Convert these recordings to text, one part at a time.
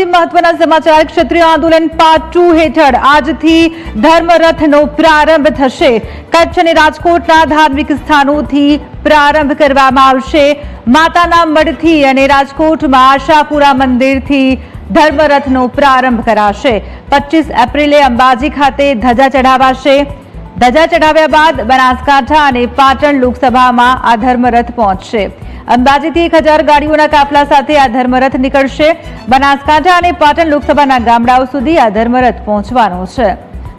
સૌથી મહત્વના સમાચાર, ક્ષત્રિય આંદોલન પાર્ટ ટુ હેઠળ. આજથી ધર્મરથનો પ્રારંભ થશે. કચ્છ અને રાજકોટના ધાર્મિક સ્થાનોથી પ્રારંભ કરવામાં આવશે. માતાના મઢથી અને રાજકોટમાં આશાપુરા મંદિરથી ધર્મરથનો પ્રારંભ કરાશે. પચીસ એપ્રિલે અંબાજી ખાતે ધજા ચઢાવાશે. ધજા ચઢાવ્યા બાદ બનાસકાંઠા અને પાટણ લોકસભામાં આ ધર્મરથ પહોંચશે. અંબાજીથી એક હજાર ગાડીઓના કાફલા સાથે આ ધર્મરથ નીકળશે. બનાસકાંઠા અને પાટણ લોકસભાના ગામડાઓ સુધી આ ધર્મરથ પહોંચવાનો છે.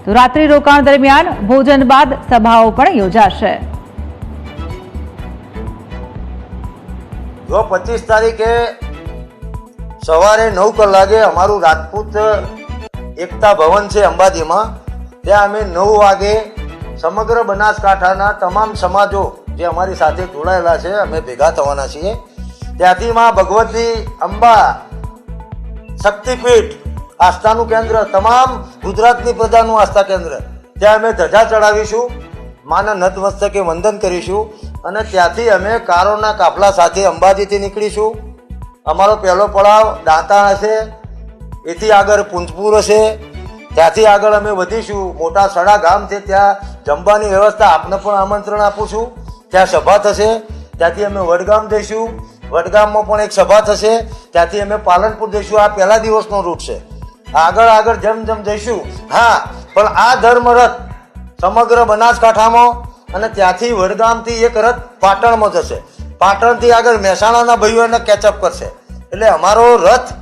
તો રાત્રિ રોકાણ દરમિયાન ભોજન બાદ સભાઓ પણ યોજાશે. જો પચીસ તારીખે સવારે નવ કલાકે અમારું રાજપૂત એકતા ભવન છે અંબાજીમાં, ત્યાં અમે નવ વાગે સમગ્ર બનાસકાંઠાના તમામ સમાજો જે અમારી સાથે જોડાયેલા છે, અમે ભેગા થવાના છીએ. ત્યાંથી માં ભગવતી અંબા શક્તિપીઠ આસ્થાનું કેન્દ્ર, તમામ ગુજરાતની પ્રજાનું આસ્થા કેન્દ્ર. ત્યાં અમે ધજા ચડાવીશું, માના નતમસ્તકે વંદન કરીશું અને ત્યાંથી અમે કારોના કાફલા સાથે અંબાજીથી નીકળીશું. અમારો પહેલો પડાવ દાંતા હશે, એથી આગળ પુંજપુર હશે. ત્યાંથી આગળ અમે વધીશું. મોટા સડા ગામ છે ત્યાં જમવાની વ્યવસ્થા આપને પણ આમંત્રણ આપું છું. ત્યાં સભા થશે, ત્યાંથી અમે વડગામ જઈશું. વડગામમાં પણ એક સભા થશે, ત્યાંથી અમે પાલનપુર જઈશું. આ પહેલા દિવસનો રૂટ છે. આગળ આગળ જેમ જેમ જઈશું. હા, પણ આ ધર્મરથ સમગ્ર બનાસકાંઠામાં અને ત્યાંથી વડગામથી એક રથ પાટણમાં જશે. પાટણથી આગળ મહેસાણાના ભાઈઓ એને કેચઅપ કરશે. એટલે અમારો રથ,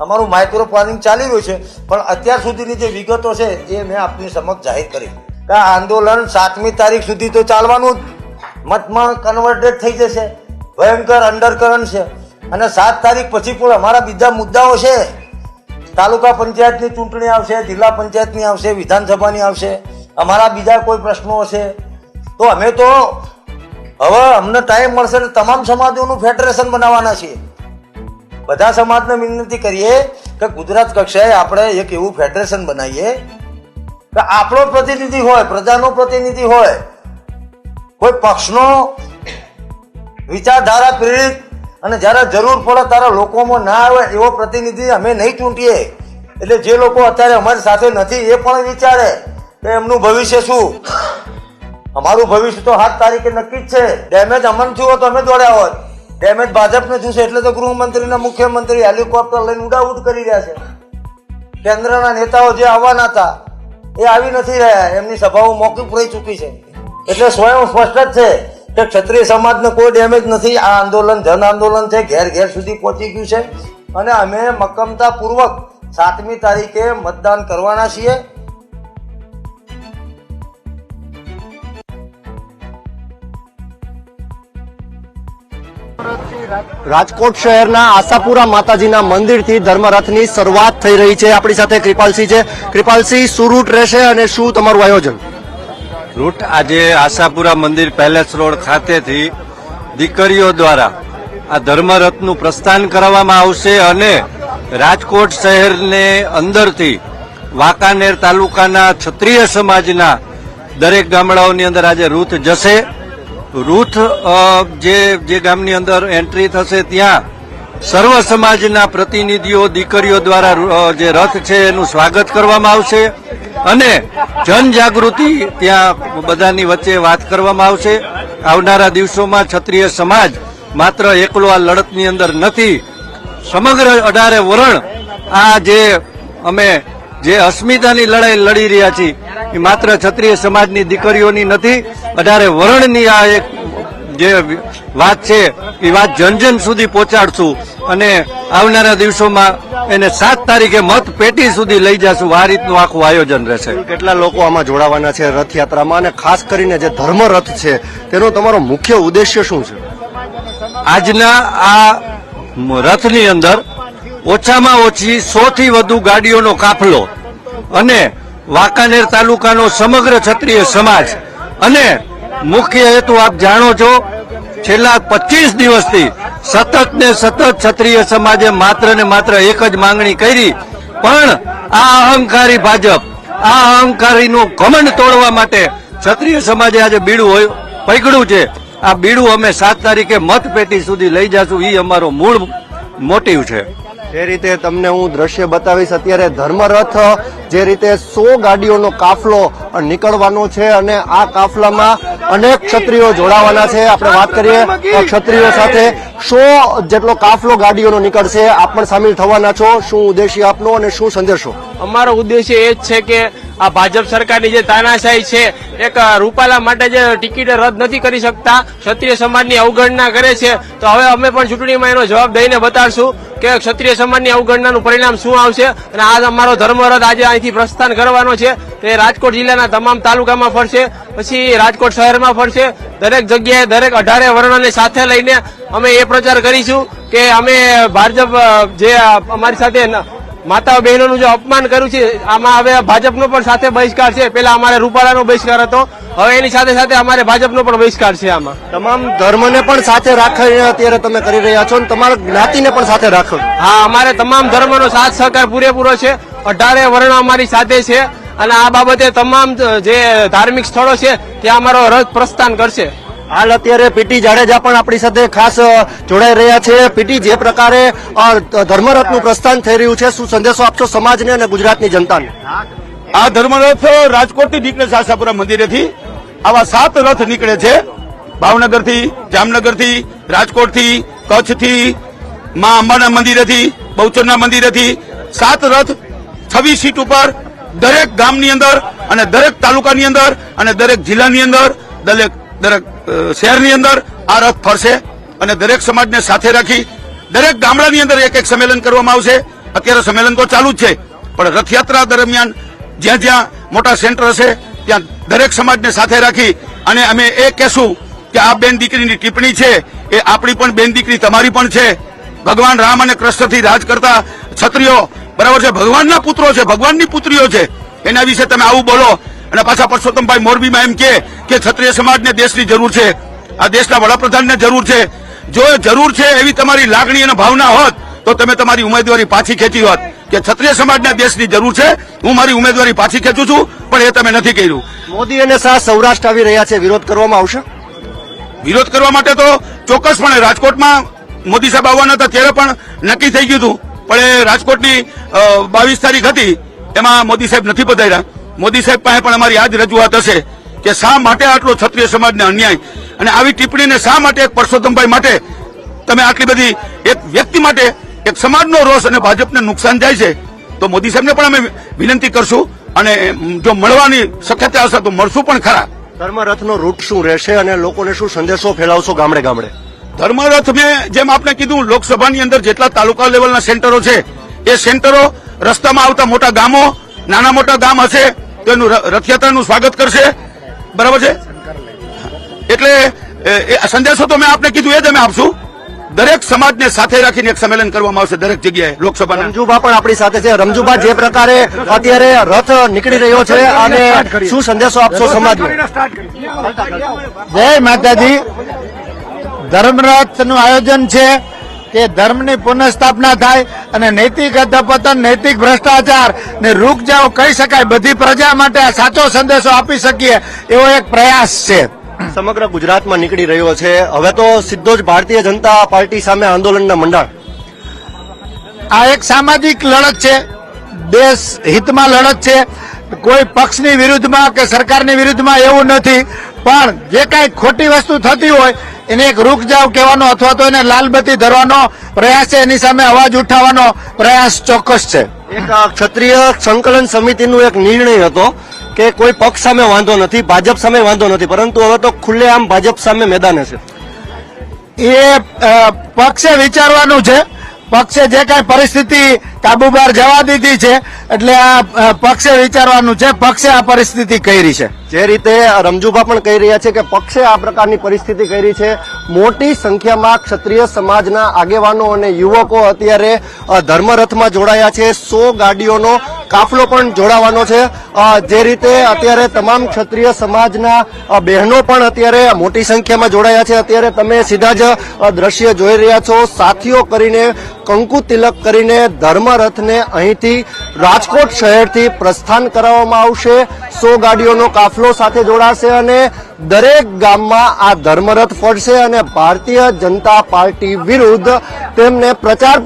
અમારું માઇક્રો પ્લાનિંગ ચાલી રહ્યું છે. પણ અત્યાર સુધીની જે વિગતો છે, એ મેં આપની સમક્ષ જાહેર કરી. કે આંદોલન સાતમી તારીખ સુધી તો ચાલવાનું જ. મતમાં કન્વર્ટેડ થઈ જશે. ભયંકર અંડરકરન્ટ છે. અને સાત તારીખ પછી પણ અમારા બીજા મુદ્દાઓ છે. તાલુકા પંચાયતની ચૂંટણી આવશે, જિલ્લા પંચાયતની આવશે, વિધાનસભાની આવશે. અમારા બીજા કોઈ પ્રશ્નો હશે. તો અમે તો હવે અમને ટાઈમ મળશે ને તમામ સમાજોનું ફેડરેશન બનાવવાના છીએ. બધા સમાજને વિનંતી કરીએ કે ગુજરાત કક્ષાએ આપણે એક એવું ફેડરેશન બનાવીએ આપણો પ્રતિનિધિ હોય, પ્રજાનો પ્રતિનિધિ હોય, કોઈ પક્ષનો વિચારધારા પ્રેરિત અને જ્યારે જરૂર પડે ત્યારે લોકોમાં ના આવે એવો પ્રતિનિધિ અમે નહીં ચૂંટીએ. એટલે જે લોકો અત્યારે અમારી સાથે નથી એ પણ વિચારે કે એમનું ભવિષ્ય શું? અમારું ભવિષ્ય તો સાત તારીખે નક્કી જ છે. ડેમેજ અમન થયું તો અમે દોડ્યા હોત ડેમેજ ભાજપને થયું છે એટલે તો ગૃહમંત્રી ને મુખ્યમંત્રી હેલિકોપ્ટર લઈને ઉડાઉડ કરી રહ્યા છે. કેન્દ્રના નેતાઓ જે આવવાના હતા એ આવી નથી રહ્યા. એમની સભાઓ મોકૂફ રહી ચૂકી છે. એટલે સ્વયં સ્પષ્ટ જ છે કે ક્ષત્રિય સમાજને કોઈ ડેમેજ નથી. આ આંદોલન, જન આંદોલન છે. ઘેર ઘેર સુધી પહોંચી ગયું છે. અને અમે મક્કમતા પૂર્વક સાતમી તારીખે મતદાન કરવાના છીએ. રાજકોટ શહેરના આશાપુરા માતાજીના મંદિરથી ધર્મરથની શરૂઆત થઈ રહી છે. આપણી સાથે કૃપાલસિંહ છે. કૃપાલસિંહ, શું રૂટ રહેશે અને શું તમારું આયોજન? રૂટ આજે આશાપુરા મંદિર પેલેસ રોડ ખાતેથી દીકરીઓ દ્વારા આ ધર્મરથનું પ્રસ્થાન કરવામાં આવશે અને રાજકોટ શહેરને અંદરથી વાંકાનેર તાલુકાના ક્ષત્રિય સમાજના દરેક ગામડાઓની અંદર આજે રૂથ જશે. રૂથ જે જે ગામની અંદર એન્ટ્રી થશે ત્યાં, સર્વ સમાજના પ્રતિનિધિઓ, દીકરીઓ દ્વારા જે રથ છે એનું સ્વાગત કરવામાં આવશે અને જનજાગૃતિ ત્યાં બધાની વચ્ચે વાત કરવામાં આવશે. આવનારા દિવસોમાં ક્ષત્રિય સમાજ માત્ર એકલો આ લડતની અંદર નથી. સમગ્ર અઢારે વરણ આ જે અમે, જે અસ્મિતાની લડાઈ લડી રહ્યા છીએ એ માત્ર ક્ષત્રિય સમાજની દીકરીઓની નથી અઢારે વરણની આ એક જે વાત છે એ વાત જન જન સુધી પહોંચાડશું અને આવનારા દિવસોમાં એને સાત તારીખે મત પેટી સુધી લઈ જશું. આ રીતનું આખું આયોજન રહેશે. કેટલા લોકો આમાં જોડાવાના છે રથયાત્રામાં અને ખાસ કરીને જે ધર્મરથ છે તેનો તમારો મુખ્ય ઉદ્દેશ્ય શું છે? આજના આ રથની અંદર ઓછામાં ઓછી સો થી વધુ ગાડીઓનો કાફલો અને વાંકાનેર તાલુકાનો સમગ્ર ક્ષત્રિય સમાજ. અને મુખ્ય હેતુ આપ જાણો છો, છેલ્લા પચીસ દિવસથી સતત ને સતત ક્ષત્રિય સમાજે માત્ર ને માત્ર એક જ માંગણી કરી, પણ આ અહંકારી ભાજપ, આ અહંકારીનું ઘમંડ તોડવા માટે ક્ષત્રિય સમાજે આજે બીડું હોય પકડ્યું છે. આ બીડું અમે સાત તારીખે મતપેટી સુધી લઈ જશું એ અમારો મૂળ મોટિવ છે. જે રીતે તમને હું દ્રશ્ય બતાવીશ, અત્યારે ધર્મરથ, જે રીતે સો ગાડીઓનો કાફલો નીકળવાનો છે અને આ કાફલામાં અનેક ક્ષત્રિયો જોડાવાના છે. આપણે વાત કરીએ ક્ષત્રિયો સાથે સો જેટલો કાફલો ગાડીઓનો નીકળશે. આપ પણ સામેલ થવાના છો. શું ઉદ્દેશ્ય આપનો અને શું સંદેશો? અમારો ઉદ્દેશ્ય એ જ છે કે આ ભાજપ સરકારની જે તાનાશાહી છે, એક રૂપાલા માટે જે ટિકિટ રદ નથી કરી શકતા, ક્ષત્રિય સમાજની અવગણના કરે છે. તો હવે અમે પણ ચૂંટણીમાં એનો જવાબ દઈને બતાડશું. કે ક્ષત્રિય સમાજની અવગણનાનું પરિણામ શું આવશે? અને આજ અમારો ધર્મરથ આજે અહીંથી પ્રસ્થાન કરવાનો છે. તે રાજકોટ જિલ્લાના તમામ તાલુકામાં ફરશે. પછી રાજકોટ શહેરમાં ફરશે. દરેક જગ્યાએ દરેક અઢારે વર્ણને સાથે લઈને અમે એ પ્રચાર કરીશું કે અમે ભાજપ, જે અમારી સાથે ન- માતા બહેનોનું જે અપમાન કર્યું છે આમાં હવે ભાજપનો પણ સાથે બહિષ્કાર છે. પેલા અમારે રૂપાલાનો બહિષ્કાર હતો. હવે એની સાથે સાથે અમારે ભાજપનો પણ બહિષ્કાર છે આમાં. તમામ ધર્મને પણ સાથે રાખીને અત્યારે તમે કરી રહ્યા છો અને તમારા જ્ઞાતિને પણ સાથે રાખો હા અમારે તમામ ધર્મનો સાથ સહકાર પૂરેપૂરો છે. અઢારે વર્ણ અમારી સાથે છે અને આ બાબતે તમામ જે ધાર્મિક સ્થળો છે ત્યાં અમારો રથ પ્રસ્થાન કરશે. હાલ અત્યારે પીટી જાડેજા પણ આપણી સાથે ખાસ જોડાઈ રહ્યા છે. પીટી જે પ્રકારે ધર્મરથનું પ્રસ્થાન થઈ રહ્યું છે, શું સંદેશો આપશો સમાજને અને ગુજરાતની જનતાને? આ ધર્મરથ રાજકોટથી નીકળે આશાપુરા મંદિરેથી આવા સાત રથ નીકળે છે. ભાવનગરથી, જામનગરથી, રાજકોટથી, કચ્છથી, મા અંબાના મંદિરેથી, બહુચરના મંદિરેથી સાત રથ છવ્વીસ સીટ ઉપર દરેક ગામની અંદર અને દરેક તાલુકાની અંદર અને દરેક જિલ્લાની અંદર દરેક દરેક શહેરની અંદર આ રથ ફરશે અને દરેક સમાજને સાથે રાખી દરેક ગામડાની અંદર એક એક સંમેલન કરવામાં આવશે. અત્યારે સંમેલન તો ચાલુ જ છે, પણ રથયાત્રા દરમિયાન જ્યાં જ્યાં મોટા સેન્ટર હશે, ત્યાં દરેક સમાજને સાથે રાખી અને અમે એ કહેશું કે આ બેન દીકરીની ટિપ્પણી છે, એ આપણી પણ બેન દીકરી તમારી પણ છે. ભગવાન રામ અને કૃષ્ણથી રાજ કરતા ક્ષત્રિયો, બરાબર છે, ભગવાનના પુત્રો છે, ભગવાનની પુત્રીઓ છે. એના વિશે તમે આવું બોલો અને પાછા પરસોત્તમભાઈ મોરબીમાં એમ કે કે ક્ષત્રિય સમાજને દેશની જરૂર છે. આ દેશના વડાપ્રધાનને જરૂર છે. જો જરૂર છે એવી તમારી લાગણી અને ભાવના હોત તો તમે તમારી ઉમેદવારી પાછી ખેંચી હોત કે ક્ષત્રિય સમાજને દેશની જરૂર છે. હું મારી ઉમેદવારી પાછી ખેંચું છું પણ એ તમે નથી કર્યું. મોદી અને શાહ સૌરાષ્ટ્ર આવી રહ્યા છે. વિરોધ કરવામાં આવશે? વિરોધ કરવા માટે તો ચોક્કસપણે રાજકોટમાં મોદી સાહેબ આવવાના હતા ત્યારે પણ નક્કી થઈ ગયું હતું. પણ એ રાજકોટની બાવીસ તારીખ હતી એમાં મોદી સાહેબ નથી પધાર્યા. મોદી સાહેબ પાસે પણ અમારી આ જ રજૂઆત હશે કે શા માટે આટલો ક્ષત્રિય સમાજને અન્યાય? અને આવી ટિપ્પણીને શા માટે એક પરસોત્તમભાઈ માટે તમે આટલી બધી એક વ્યક્તિ માટે એક સમાજનો રોષ અને ભાજપને નુકસાન જાય છે? તો મોદી સાહેબને પણ અમે વિનંતી કરશું અને જો મળવાની શક્યતા હશે તો મળશું પણ ખરા. ધર્મરથનો રૂટ શું રહેશે અને લોકોને શું સંદેશો ફેલાવશો ગામડે ગામડે? ધર્મરથ મેં જેમ આપને કીધું લોકસભાની અંદર જેટલા તાલુકા લેવલના સેન્ટરો છે એ સેન્ટરો રસ્તામાં આવતા મોટા ગામો નાના મોટા ગામ હશે તો રથયાત્રાનું સ્વાગત કરશે? બરાબર છે? એટલે સંદેશો તો મેં આપને કીધું એ જ અમે આપશું. દરેક સમાજને સાથે રાખીને એક સંમેલન કરવામાં આવશે દરેક જગ્યાએ લોકસભા રમજુભા પણ આપણી સાથે છે. રમજુભા જે પ્રકારે અત્યારે રથ નીકળી રહ્યો છે અને શું સંદેશો આપશો સમાજ જય માતાજી. ધર્મરથનું આયોજન છે. કે ધર્મની પુનઃસ્થાપના થાય અને નૈતિક અધપતન નૈતિક ભ્રષ્ટાચાર ને રૂક જાઓ કહી શકાય. બધી પ્રજા માટે આ સાચો સંદેશો આપી શકીએ એવો એક પ્રયાસ છે. સમગ્ર ગુજરાતમાં નીકળી રહ્યો છે. હવે તો સીધો જ ભારતીય જનતા પાર્ટી સામે આંદોલનના મંડાણ. આ એક સામાજિક લડત છે. દેશ હિતમાં લડત છે. કોઈ પક્ષની વિરુદ્ધમાં કે સરકારની વિરુદ્ધમાં એવું નથી. પણ જે કાંઈ ખોટી વસ્તુ થતી હોય એને એક રૂક જાવ કહેવાનો અથવા તો એને લાલબત્તી ધરવાનો પ્રયાસ છે એની સામે અવાજ ઉઠાવવાનો પ્રયાસ ચોક્કસ છે. એક ક્ષત્રિય સંકલન સમિતિનું એક નિર્ણય હતો કે કોઈ પક્ષ સામે વાંધો નથી ભાજપ સામે વાંધો નથી પરંતુ હવે તો ખુલ્લેઆમ ભાજપ સામે મેદાન છે. એ પક્ષે વિચારવાનું છે. પક્ષે જે કાંઈ પરિસ્થિતિ કાબુ બહાર જવા દીધી છે એટલે આ પક્ષે વિચારવાનું છે, પક્ષે આ પરિસ્થિતિ કરી છે. જે રીતે રમજુભા પણ કહી રહ્યા છે કે પક્ષે આ પ્રકારની પરિસ્થિતિ કરી છે. મોટી સંખ્યામાં ક્ષત્રિય સમાજના આગેવાનો અને યુવકો અત્યારે ધર્મરથમાં જોડાયા છે. સો ગાડીઓનો કાફલો પણ જોડાવાનો છે. જે રીતે અત્યારે તમામ ક્ષત્રિય સમાજના બહેનો પણ અત્યારે મોટી સંખ્યામાં જોડાયા છે. અત્યારે તમે સીધા જ દ્રશ્ય જોઈ રહ્યા છો. સાથીઓ કરીને, કંકુ તિલક કરીને ધર્મરથને અહીંથી રાજકોટ શહેરથી પ્રસ્થાન કરાવવામાં આવશે. સો ગાડીઓનો કાફલો સાથે જોડાશે અને દરેક ગામમાં આ ધર્મરથ ફરશે અને ભારતીય જનતા પાર્ટી વિરુદ્ધ તેમને પ્રચાર